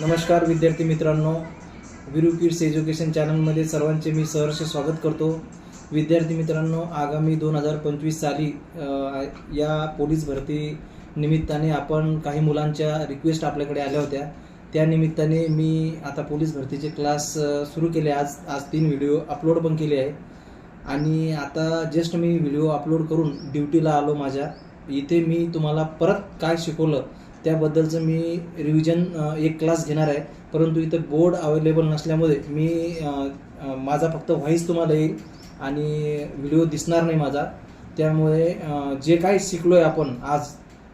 नमस्कार विद्यार्थी मित्रांनो विरू किड्स एज्युकेशन चॅनलमध्ये सर्वांचे मी सहर्ष स्वागत करतो. विद्यार्थी मित्रांनो आगामी दोन हजार पंचवीस साली या पोलीस भरती निमित्ताने आपण काही मुलांच्या रिक्वेस्ट आपल्याकडे आल्या होत्या. त्या निमित्ताने मी आता पोलीस भरतीचे क्लास सुरू केले. आज आज तीन व्हिडिओ अपलोड पण केले आहे. आणि आता जस्ट मी व्हिडिओ अपलोड करून ड्युटीला आलो माझ्या. इथे मी तुम्हाला परत काय शिकवलं त्याबद्दलचं मी रिव्हिजन एक क्लास घेणार आहे. परंतु इथं बोर्ड अवेलेबल नसल्यामुळे मी माझा फक्त व्हॉईस तुम्हाला येईल आणि व्हिडिओ दिसणार नाही माझा. त्यामुळे जे काही शिकलो आहे आपण आज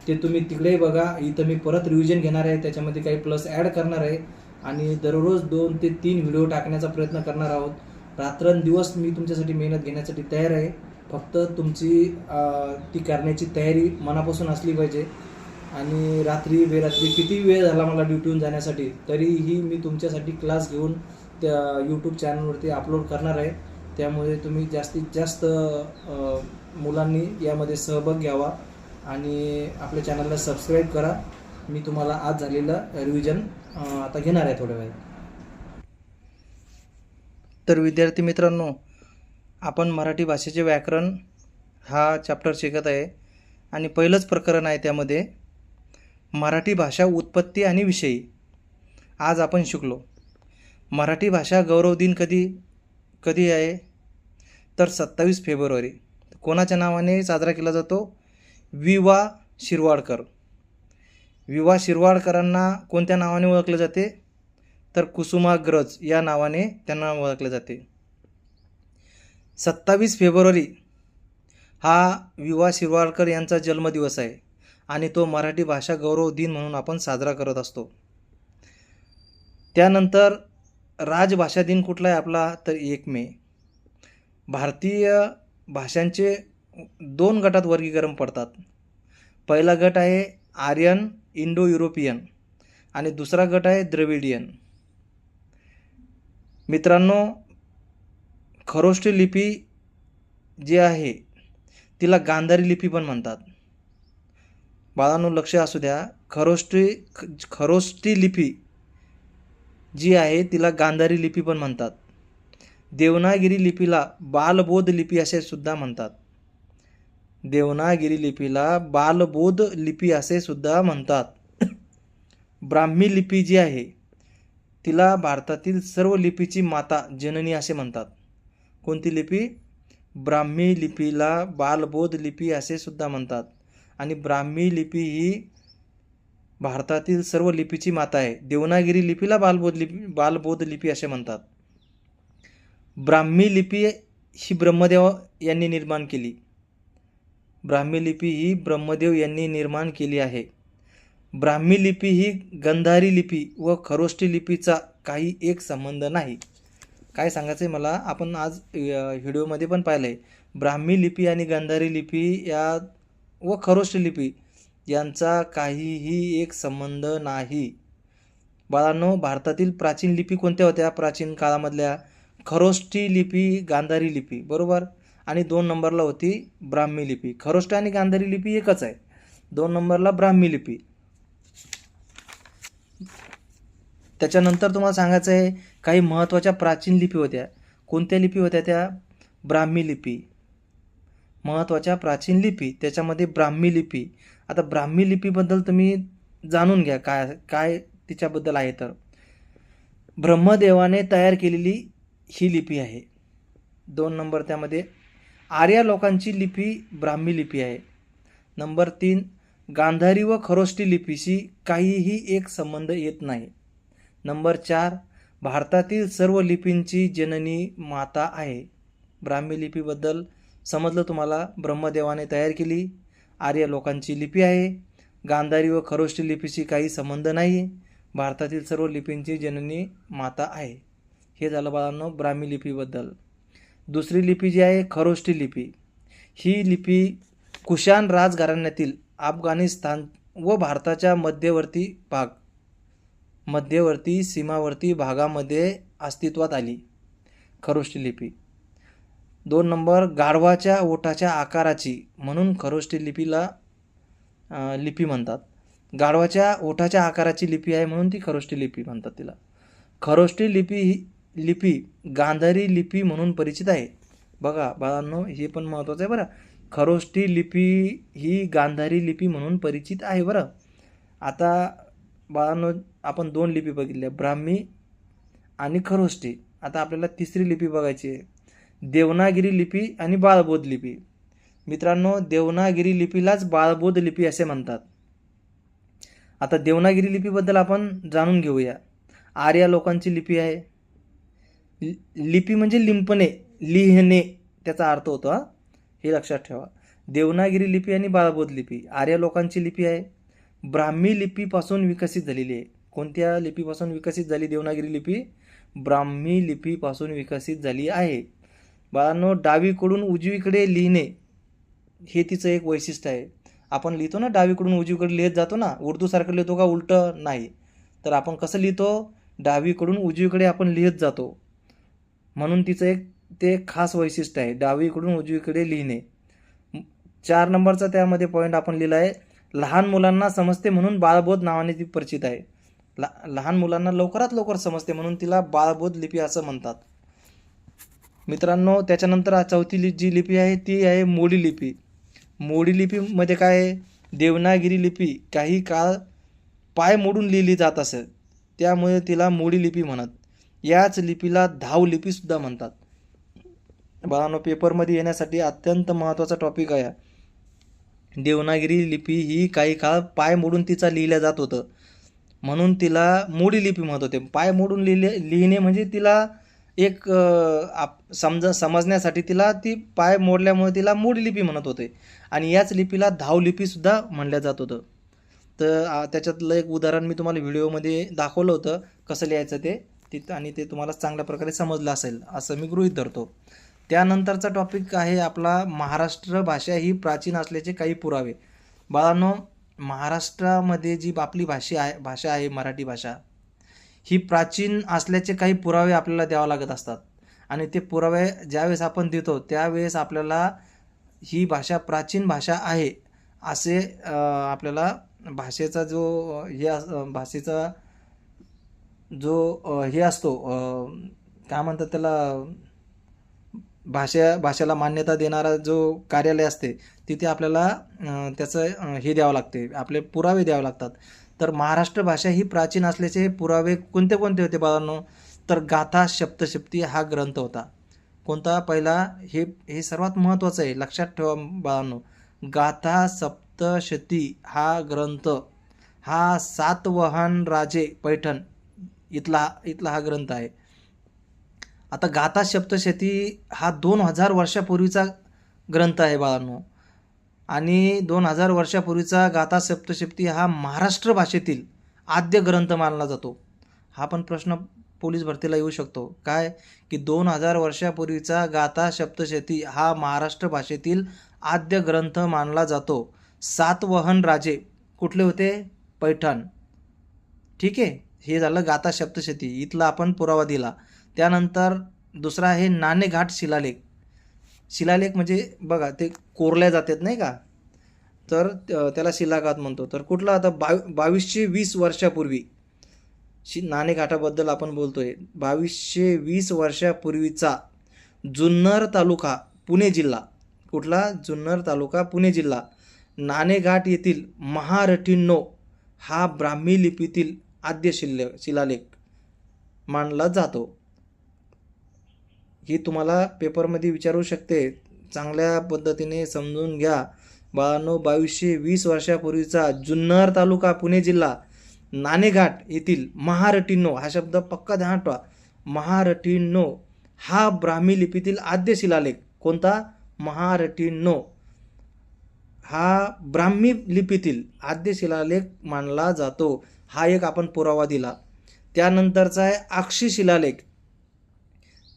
ते तुम्ही तिकडेही बघा. इथं मी परत रिव्हिजन घेणार आहे. त्याच्यामध्ये काही प्लस ॲड करणार आहे. आणि दररोज दोन ते तीन व्हिडिओ टाकण्याचा प्रयत्न करणार आहोत. रात्रंदिवस मी तुमच्यासाठी मेहनत घेण्यासाठी तयार आहे. फक्त तुमची ती करण्याची तयारी मनापासून असली पाहिजे. आणि रात्री बेरात्री किती वेळ झाला मला ड्युटीहून जाण्यासाठी तरीही मी तुमच्यासाठी क्लास घेऊन त्या यूट्यूब चॅनलवरती अपलोड करणार आहे. त्यामुळे तुम्ही जास्तीत जास्त मुलांनी यामध्ये सहभाग घ्यावा आणि आपल्या चॅनलला सबस्क्राईब करा. मी तुम्हाला आज झालेलं रिव्हिजन आता घेणार आहे थोड्या वेळात. तर विद्यार्थी मित्रांनो आपण मराठी भाषेचे व्याकरण हा चॅप्टर शिकत आहे. आणि पहिलंच प्रकरण आहे त्यामध्ये मराठी भाषा उत्पत्ती आणि विषयी. आज आपण शिकलो. मराठी भाषा गौरव दिन कधी कधी आहे? तर सत्तावीस फेब्रुवारी. कोणाच्या नावाने साजरा केला जातो? वि वा. शिरवाडकर. विवा शिरवाडकरांना कोणत्या नावाने ओळखले जाते? तर कुसुमाग्रज या नावाने त्यांना ओळखले जाते. सत्तावीस फेब्रुवारी हा वि वा. शिरवाडकर यांचा जन्मदिवस आहे. आणि तो मराठी भाषा गौरव दिन म्हणून आपण साजरा करत असतो. त्यानंतर राजभाषा दिन कुठला आहे आपला? तर एक मे. भारतीय भाषांचे दोन गटात वर्गीकरण पडतात. पहिला गट आहे आर्यन इंडो युरोपियन आणि दुसरा गट आहे द्रविडियन. मित्रांनो खरोष्टी लिपी जी आहे तिला गांधारी लिपी पण म्हणतात. बाळांनो लक्ष असू द्या. खरोष्टी ख खरोष्टी लिपी जी आहे तिला गांधारी लिपी पण म्हणतात. देवनागिरी लिपीला बालबोध लिपी असे सुद्धा म्हणतात. देवनागिरी लिपीला बालबोध लिपी असे सुद्धा म्हणतात. ब्राह्मी लिपी जी आहे तिला भारतातील सर्व लिपीची माता जननी असे म्हणतात. कोणती लिपी? ब्राह्मी लिपीला बालबोध लिपी असे सुद्धा म्हणतात. आणि ब्राह्मी लिपी ही भारतातील सर्व लिपीची माता आहे. देवनागिरी लिपीला बालबोध लिपी बालबोध लिपी असे म्हणतात. ब्राह्मी लिपी ही ब्रह्मदेव यांनी निर्माण केली. ब्राह्मी लिपी ही ब्रह्मदेव यांनी निर्माण केली आहे. ब्राह्मी लिपी ही गंधारी लिपी व खरोष्टी लिपीचा काही एक संबंध नाही. काय सांगायचं आहे मला? आपण आज व्हिडिओमध्ये पण पाहिलं आहे ब्राह्मी लिपी आणि गंधारी लिपी या व खरोष्ट लिपी यांचा काहीही एक संबंध नाही. बाळांनो भारतातील प्राचीन लिपी कोणत्या होत्या? प्राचीन काळामधल्या खरोष्टी लिपी गांधारी लिपी बरोबर? आणि दोन नंबरला होती ब्राह्मी लिपी. खरोष्ट आणि गांधारी लिपी एकच आहे. दोन नंबरला ब्राह्मी लिपी. त्याच्यानंतर तुम्हाला सांगायचं आहे काही महत्त्वाच्या प्राचीन लिपी होत्या. कोणत्या लिपी होत्या त्या? ब्राह्मी लिपी. महत्त्वाच्या प्राचीन लिपी त्याच्यामध्ये ब्राह्मी लिपी. आता ब्राह्मी लिपीबद्दल तुम्ही जाणून घ्या काय काय तिच्याबद्दल आहे तर. ब्रह्मदेवाने तयार केलेली ही लिपी आहे. दोन नंबर त्यामध्ये आर्या लोकांची लिपी ब्राह्मी लिपी आहे. नंबर तीन गांधारी व खरोष्टी लिपीशी काहीही एक संबंध येत नाही. नंबर चार भारतातील सर्व लिपींची जननी माता आहे. ब्राह्मी लिपीबद्दल समजलं तुम्हाला? ब्रह्मदेवाने तयार केली. आर्य लोकांची लिपी आहे. गांधारी व खरोष्टी लिपीशी काही संबंध नाही भारतातील सर्व लिपींची जननी माता आहे. हे झालं बाळांनो ब्राह्मी लिपीबद्दल. दुसरी लिपी जी आहे खरोष्टी लिपी. ही लिपी कुशान राजघराण्यातील अफगाणिस्तान व भारताच्या मध्यवर्ती भाग मध्यवर्ती सीमावर्ती भागामध्ये अस्तित्वात आली. खरोष्टी लिपी. दोन नंबर गाढवाच्या ओठाच्या आकाराची म्हणून खरोष्टी लिपीला लिपी म्हणतात. गाढवाच्या ओठाच्या आकाराची लिपी आहे म्हणून ती खरोष्टी लिपी म्हणतात तिला. खरोष्टी लिपी ही लिपी गांधारी लिपी म्हणून परिचित आहे. बघा बाळांनो हे पण महत्त्वाचं आहे बरं. खरोष्टी लिपी ही गांधारी लिपी म्हणून परिचित आहे बरं. आता बाळांनो आपण दोन लिपी बघितल्या ब्राह्मी आणि खरोष्टी. आता आपल्याला तिसरी लिपी बघायची आहे. देवनागिरी लिपी आणि बाळबोध लिपी. मित्रांनो देवनागिरी लिपीलाच बाळबोध लिपी असे म्हणतात. आता देवनागिरी लिपीबद्दल आपण जाणून घेऊया. आर्या लोकांची लिपी आहे. लि- लिपी म्हणजे लिंपणे लिहिणे त्याचा अर्थ होतो हा. हे लक्षात ठेवा. देवनागिरी लिपी आणि बाळबोध लिपी आर्य लोकांची लिपी आहे. ब्राह्मी लिपीपासून विकसित झालेली आहे. कोणत्या लिपीपासून विकसित झाली देवनागिरी लिपी? ब्राह्मी लिपीपासून विकसित झाली आहे. बाळांनो डावीकडून उजवीकडे लिहिणे हे तिचं एक वैशिष्ट्य आहे. आपण लिहितो ना डावीकडून उजवीकडे लिहित जातो ना उर्दूसारखं लिहितो का उलटं नाही. तर आपण कसं लिहितो? डावीकडून उजवीकडे आपण लिहित जातो. म्हणून तिचं एक ते खास वैशिष्ट्य आहे डावीकडून उजवीकडे लिहिणे. चार नंबरचा त्यामध्ये पॉईंट आपण लिहिला आहे लहान मुलांना समजते म्हणून बाळबोध नावाने ती परिचित आहे. ला लहान मुलांना लवकरात लवकर समजते म्हणून तिला बाळबोध लिपी असं म्हणतात. मित्रांनो त्याच्यानंतर चौथी लि जी लिपी आहे ती आहे मोडी लिपी. मोडी लिपीमध्ये काय आहे? देवनागिरी लिपी. काही काळ पाय मोडून लिहिली जात असे. त्यामुळे तिला मोडी लिपी म्हणत. याच लिपीला धाव लिपीसुद्धा म्हणतात. बाळांनो पेपरमध्ये येण्यासाठी अत्यंत महत्त्वाचा टॉपिक आहे. देवनागिरी लिपी ही काही काळ पाय मोडून तिचा लिहिल्या जात होतं. म्हणून तिला मोडी लिपी म्हणत होते. पाय मोडून लिहिले लिहिणे म्हणजे तिला एक आप समजा समजण्यासाठी तिला ती पाय मोडल्यामुळे तिला मूळ लिपी म्हणत होते. आणि याच लिपीला धाव लिपीसुद्धा म्हणलं जात होतं. तर त्याच्यातलं एक उदाहरण मी तुम्हाला व्हिडिओमध्ये दाखवलं होतं. कसं लिहायचं ते तिथं आणि ते तुम्हाला चांगल्या प्रकारे समजलं असेल असं मी गृहीत धरतो. त्यानंतरचा टॉपिक आहे आपला महाराष्ट्र भाषा ही प्राचीन असल्याचे काही पुरावे. बाळांनो महाराष्ट्रामध्ये जी आपली भाषा आहे भाषा आहे मराठी भाषा ही प्राचीन असल्याचे काही पुरावे आपल्याला द्यावं लागत असतात. आणि ते पुरावे ज्यावेळेस आपण देतो त्यावेळेस आपल्याला ही भाषा प्राचीन भाषा आहे असे आपल्याला भाषेचा जो हे अस- भाषेचा जो हे असतो काय म्हणतात त्याला भाषा भाषेला मान्यता देणारा जो कार्यालय असते तिथे आपल्याला त्याचं हे द्यावं लागते आपले पुरावे द्यावे लागतात. तर महाराष्ट्र भाषा ही प्राचीन असल्याचे पुरावे कोणते कोणते होते बाळांनो? तर गाथा सप्तशती हा ग्रंथ होता. कोणता? पहिला हे हे सर्वात महत्त्वाचं आहे. लक्षात ठेवा बाळांनो. गाथा सप्तशती हा ग्रंथ. हा सातवहन राजे पैठण. इथला इथला हा ग्रंथ आहे. आता गाथा सप्तशती हा दोन हजार वर्षापूर्वीचा ग्रंथ आहे बाळांनो. आणि दोन हजार वर्षापूर्वीचा गाथा सप्तशती हा महाराष्ट्र भाषेतील आद्य ग्रंथ मानला जातो. हा पण प्रश्न पोलीस भरतीला येऊ शकतो. काय? की दोन हजार वर्षापूर्वीचा गाथा सप्तशती हा महाराष्ट्र भाषेतील आद्य ग्रंथ मानला जातो. सातवहन राजे. कुठले होते? पैठण. ठीक आहे? हे झालं गाथा सप्तशती. इथला आपण पुरावा दिला. त्यानंतर दुसरा आहे नाणेघाट शिलालेख. शिलालेख म्हणजे बघा ते कोरल्या जातात नाही का? तर त्याला शिलाघात म्हणतो. तर कुठला? आता बाव बावीसशे वीस वर्षापूर्वी शि नाणेघाटाबद्दल आपण बोलतो आहे बावीसशे वीस वर्षापूर्वीचा जुन्नर तालुका पुणे जिल्हा. कुठला? जुन्नर तालुका पुणे जिल्हा. नाणेघाट येथील महारठीण्णो हा ब्राह्मी लिपीतील आद्य शिल्ल शिलालेख मानला जातो. ही तुम्हाला पेपरमध्ये विचारू शकते. चांगल्या पद्धतीने समजून घ्या. बाळांनो बावीसशे वीस वर्षापूर्वीचा जुन्नर तालुका पुणे जिल्हा नाणेघाट येथील महारटिन्नो हा शब्द पक्का ध्यानात ठेवा. महारटिन्नो हा ब्राह्मी लिपीतील आद्य शिलालेख कोणता? महारटिन्नो हा ब्राह्मी लिपीतील आद्य शिलालेख मानला जातो. हा एक आपण पुरावा दिला. त्यानंतरचा आहे अक्षी शिलालेख.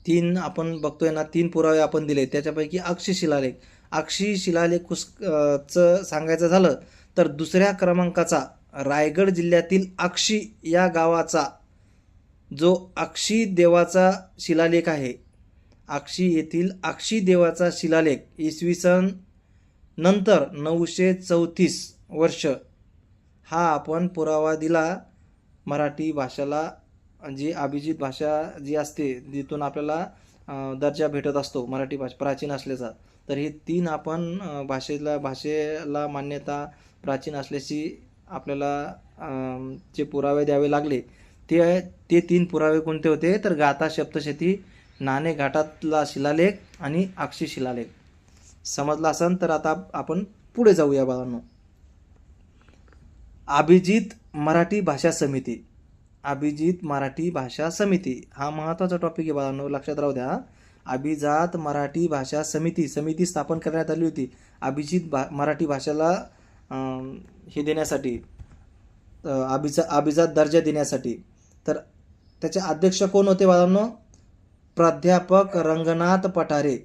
तीन आपण बघतोय ना तीन पुरावे आपण दिले त्याच्यापैकी अक्षी शिलालेख. अक्षी शिलालेख कुस चं सांगायचं झालं तर दुसऱ्या क्रमांकाचा रायगड जिल्ह्यातील अक्षी या गावाचा जो अक्षी देवाचा शिलालेख आहे. अक्षी येथील अक्षी देवाचा शिलालेख इसवी सन नंतर नऊशे चौतीस वर्ष हा आपण पुरावा दिला मराठी भाषेला. जी अभिजित भाषा जी असते जिथून आपल्याला दर्जा भेटत असतो मराठी भाषा प्राचीन असल्याचा तर हे तीन आपण भाषेला भाषेला मान्यता प्राचीन असल्याची आपल्याला जे पुरावे द्यावे लागले ते ते तीन पुरावे कोणते होते? तर गाथा शब्दशेती नाणे घाटातला शिलालेख आणि अक्षी शिलालेख. समजला असेल तर आता आपण पुढे जाऊया बाळांनो. अभिजित मराठी भाषा समिती. अभिजित मराठी भाषा समिती. हा महत्त्वाचा टॉपिक आहे बाळांनो लक्षात राहू द्या. अभिजात मराठी भाषा समिती समिती स्थापन करण्यात आली होती. अभिजित भा मराठी भाषेला हे देण्यासाठी अभिजा अभिजात दर्जा देण्यासाठी. तर त्याचे अध्यक्ष कोण होते बाळांनो? प्राध्यापक रंगनाथ पठारे.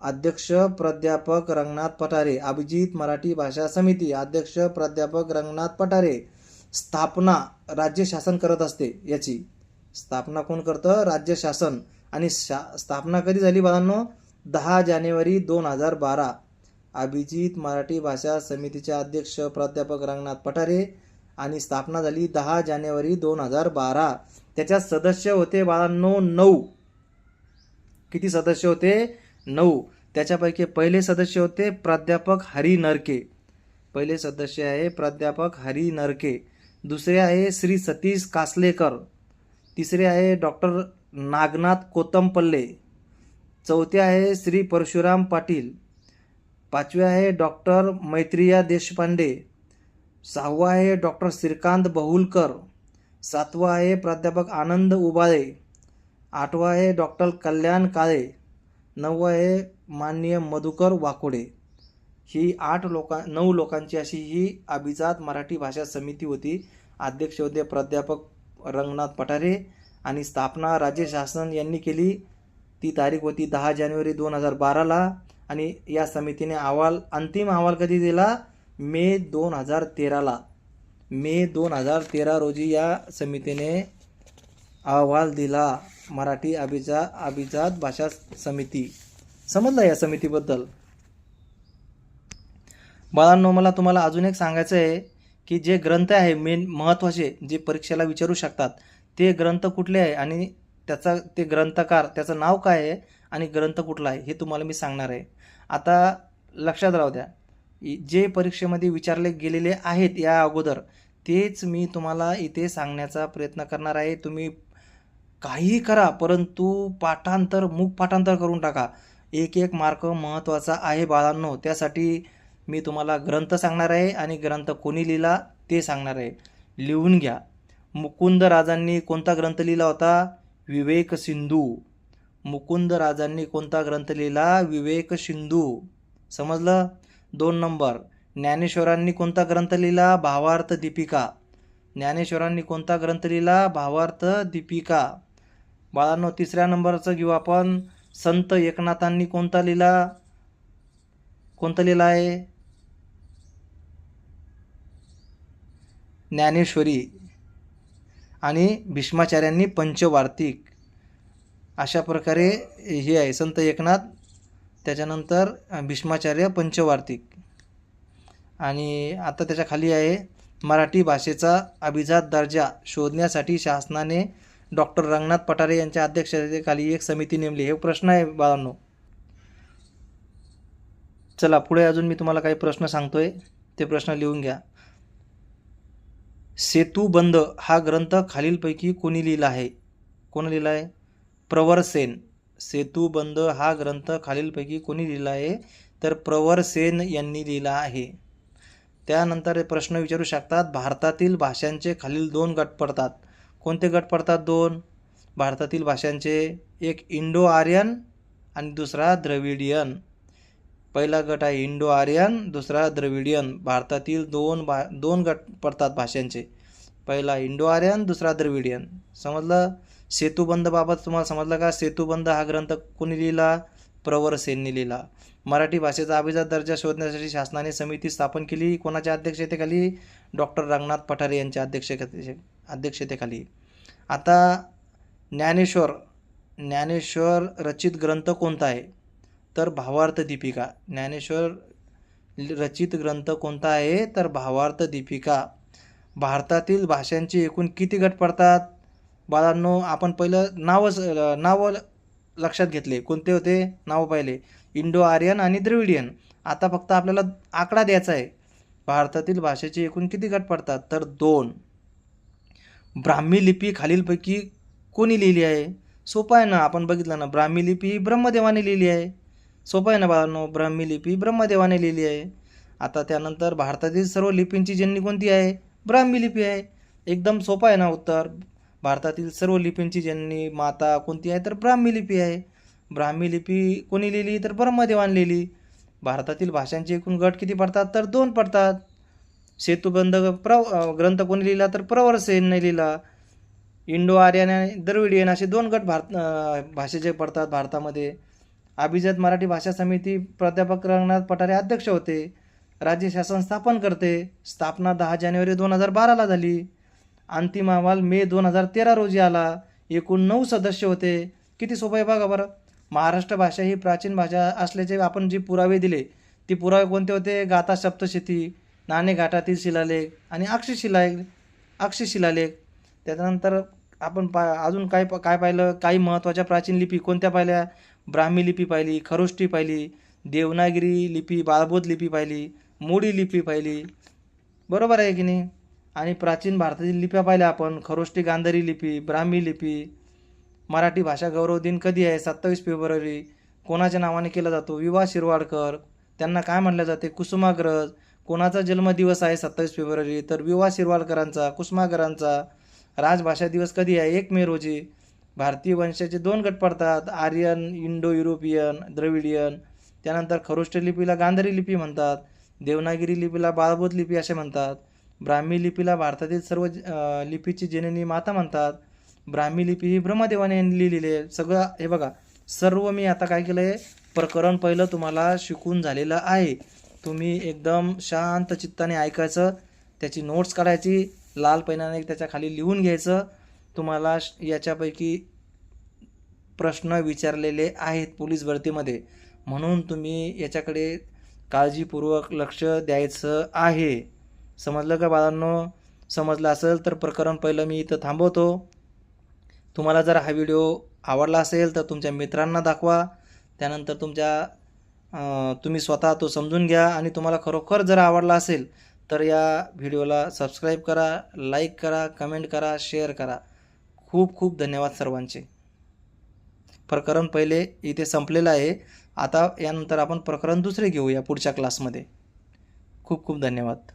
अध्यक्ष प्राध्यापक रंगनाथ पठारे. अभिजित मराठी भाषा समिती. अध्यक्ष प्राध्यापक रंगनाथ पठारे. स्थापना राज्य शासन करत असते याची. स्थापना कोण करतं? राज्य शासन. आणि शा स्थापना कधी झाली बाळांनो? दहा जानेवारी दोन हजार बारा. अभिजित मराठी भाषा समितीचे अध्यक्ष प्राध्यापक रंगनाथ पठारे आणि स्थापना झाली दहा जानेवारी दोन हजार बारा. त्याच्यात सदस्य होते बाळांनो नऊ. किती सदस्य होते? नऊ. त्याच्यापैकी पहिले सदस्य होते प्राध्यापक हरी नरके. पहिले सदस्य आहे प्राध्यापक हरी नरके. दुसरे आहे श्री सतीश कासलेकर. तिसरे आहे डॉक्टर नागनाथ कोतमपल्ले. चौथे आहे श्री परशुराम पाटील. पाचवे आहे डॉक्टर मैत्रिया देशपांडे. सहावा आहे डॉक्टर श्रीकांत बहुलकर. सातवा आहे प्राध्यापक आनंद उबाळे. आठवा आहे डॉक्टर कल्याण काळे. नववा आहे माननीय मधुकर वाकोडे. ही आठ लोका नऊ लोकांची अशी ही अभिजात मराठी भाषा समिती होती. अध्यक्ष होते प्राध्यापक रंगनाथ पठारे आणि स्थापना राज्य शासन यांनी केली. ती तारीख होती दहा जानेवारी दोन हजार बाराला आणि या समितीने अहवाल अंतिम अहवाल कधी दिला? मे दोन हजार तेराला. मे दोन हजार तेरा रोजी या समितीने अहवाल दिला. मराठी अभिजा अभिजात भाषा समिती. समजलं या समितीबद्दल? बाळांनो मला तुम्हाला अजून एक सांगायचं आहे की जे ग्रंथ आहे मेन महत्त्वाचे जे परीक्षेला विचारू शकतात ते ग्रंथ कुठले आहे आणि त्याचा ते ग्रंथकार त्याचं नाव काय आहे आणि ग्रंथ कुठला आहे हे तुम्हाला मी सांगणार आहे. आता लक्षात राहू द्या जे परीक्षेमध्ये विचारले गेलेले आहेत या अगोदर तेच मी तुम्हाला इथे सांगण्याचा प्रयत्न करणार आहे. तुम्ही काहीही करा परंतु पाठांतर मूक पाठांतर करून टाका. एक एक मार्क महत्त्वाचा आहे बाळांनो त्यासाठी मी तुम्हाला ग्रंथ सांगणार आहे आणि ग्रंथ कोणी लिहिला ते सांगणार आहे. लिहून घ्या. मुकुंद राजांनी कोणता ग्रंथ लिहिला होता? विवेक सिंधू. मुकुंद राजांनी कोणता ग्रंथ लिहिला? विवेक सिंधू. समजलं? दोन नंबर. ज्ञानेश्वरांनी कोणता ग्रंथ लिहिला? भावार्थ दीपिका. ज्ञानेश्वरांनी कोणता ग्रंथ लिहिला? भावार्थ दीपिका. बाळांनो तिसऱ्या नंबरचं घेऊ आपण. संत एकनाथांनी कोणता लिहिला? कोणता लिहिला आहे? ज्ञानेश्वरी आणि भीष्माचार्यांनी पंचवार्तिक अशा प्रकारे हे आहे. संत एकनाथ त्याच्यानंतर भीष्माचार्य पंचवार्तिक. आणि आता त्याच्याखाली आहे मराठी भाषेचा अभिजात दर्जा शोधण्यासाठी शासनाने डॉक्टर रंगनाथ पठारे यांच्या अध्यक्षतेखाली एक समिती नेमली. हे प्रश्न आहे बाळांनो. चला पुढे अजून मी तुम्हाला काही प्रश्न सांगतोय. ते प्रश्न लिहून घ्या. सेतुबंध हा ग्रंथ खालीलपैकी कोणी लिहिला आहे? कोण लिहिला आहे? प्रवरसेन सेतुबंध हा ग्रंथ खालीलपैकी कोणी लिहिला आहे? तर प्रवर सेन यांनी लिहिला आहे. त्यानंतर प्रश्न विचारू शकतात. भारतातील भाषांचे खालील दोन गट पडतात. कोणते गट पडतात दोन? भारतातील भाषांचे. एक इंडो आर्यन आणि दुसरा द्रविडियन. पहिला गट आहे इंडो आर्यन दुसरा द्रविडियन. भारतातील दोन भा दोन गट पडतात भाषांचे. पहिला इंडो आर्यन दुसरा द्रविडियन. समजलं? सेतुबंधबाबत तुम्हाला समजलं का? सेतुबंध हा ग्रंथ कोणी लिहिला? प्रवर सेननी लिहिला. मराठी भाषेचा अभिजात दर्जा शोधण्यासाठी शासनाने समिती स्थापन केली. कोणाच्या अध्यक्षतेखाली? डॉक्टर रंगनाथ पठारे यांच्या अध्यक्षते अध्यक्षतेखाली. आता ज्ञानेश्वर ज्ञानेश्वर रचित ग्रंथ कोणता आहे? तर भावार्थ दीपिका. ज्ञानेश्वर रचित ग्रंथ कोणता आहे? तर भावार्थ दीपिका. भारतातील भाषांचे एकूण किती गट पडतात? बाळांनो आपण पहिलं नावच नावं लक्षात घेतले. कोणते होते? नावं पाहिले. इंडो आर्यन आणि द्रविडियन. आता फक्त आपल्याला आकडा द्यायचा आहे. भारतातील भाषेचे एकूण किती गट पडतात? तर दोन. ब्राह्मी लिपी खालीलपैकी कोणी लिहिली आहे? सोपं आहे ना? आपण बघितलं ना. ब्राह्मी लिपी ही ब्रह्मदेवाने लिहिली आहे. सोपं आहे ना बाळांनो? ब्राह्मी लिपी ब्रह्मदेवाने लिहिली आहे. आता त्यानंतर भारतातील सर्व लिपींची जननी कोणती आहे? ब्राह्मी लिपी आहे. एकदम सोपं आहे ना उत्तर? भारतातील सर्व लिपींची जननी माता कोणती आहे? तर ब्राह्मी लिपी आहे. ब्राह्मी लिपी कोणी लिहिली? तर ब्रह्मदेवाने लिहिली. भारतातील भाषांचे एकूण गट किती पडतात? तर दोन पडतात. सेतुबंध प्र ग्रंथ कोणी लिहिला? तर प्रवर सेनने लिहिला. इंडो आर्यन आणि द्रविडियन असे दोन गट भारत भाषेचे पडतात भारतामध्ये. अभिजात मराठी भाषा समिती प्राध्यापक रंगनाथ पठारे अध्यक्ष होते. राज्य शासन स्थापन करते. स्थापना दहा जानेवारी दोन हजार बाराला झाली. अंतिम अहवाल मे दोन हजार तेरा रोजी आला. एकूण नऊ सदस्य होते. किती सोपं आहे बघा बरं. महाराष्ट्र भाषा ही प्राचीन भाषा असल्याचे आपण जे पुरावे दिले ती पुरावे कोणते होते? गाथा सप्तशती नाणे घाटातील शिलालेख आणि अक्षी शिलालेख शिलालेख. त्याच्यानंतर आपण पा अजून काय प- काय पाहिलं? काही महत्त्वाच्या प्राचीन लिपी कोणत्या पाहिल्या? ब्राह्मी लिपी पाहिली खरोष्टी पाहिली देवनागिरी लिपी बाळबोध लिपी पाहिली मोडी लिपी पाहिली. बरोबर आहे की नाही? आणि प्राचीन भारतातील लिप्या पाहिल्या आपण खरोष्टी गांधारी लिपी ब्राह्मी लिपी. मराठी भाषा गौरव दिन कधी आहे? सत्तावीस फेब्रुवारी. कोणाच्या नावाने केला जातो? विवा शिरवाडकर. त्यांना काय म्हणलं जाते? कुसुमाग्रज. कोणाचा जन्मदिवस आहे सत्तावीस फेब्रुवारी? तर विवा शिरवाडकरांचा कुसुमाग्रजांचा. राजभाषा दिवस कधी आहे? एक मे रोजी. भारतीय वंशाचे दोन गट पडतात आर्यन इंडो युरोपियन द्रविडियन. त्यानंतर खरोष्ट लिपीला गांधारी लिपी म्हणतात देवनागिरी लिपीला बाळबोध लिपी असे म्हणतात. ब्राह्मी लिपीला भारतातील सर्व लिपीची जननी माता म्हणतात. ब्राह्मी लिपी ही ब्रह्मदेवाने लिहिलेली आहे. सगळं हे बघा सर्व मी आता काय केलं आहे प्रकरण पहिलं तुम्हाला शिकून झालेलं आहे. तुम्ही एकदम शांत चित्ताने ऐकायचं त्याची नोट्स काढायची लाल पैनाने त्याच्याखाली लिहून घ्यायचं तुम्हाला श- याच्यापैकी प्रश्न विचारलेले आहेत पोलीस भरतीमध्ये. म्हणून तुम्ही याच्याकडे काळजीपूर्वक लक्ष द्यायचं आहे. समजलं का बाळांनो? समजलं असेल तर प्रकरण पहिलं मी इथं थांबवतो. तुम्हाला जर हा व्हिडिओ आवडला असेल तर तुमच्या मित्रांना दाखवा. त्यानंतर तुमच्या तुम्ही स्वतः तो समजून घ्या आणि तुम्हाला खरोखर जर आवडला असेल तर या व्हिडिओला सबस्क्राईब करा लाईक करा कमेंट करा शेअर करा. खूप खूप धन्यवाद सर्वांचे. प्रकरण पहिले इथे संपलेलं आहे. आता यानंतर आपण प्रकरण दुसरे घेऊया पुढच्या क्लासमध्ये खूप खूप धन्यवाद.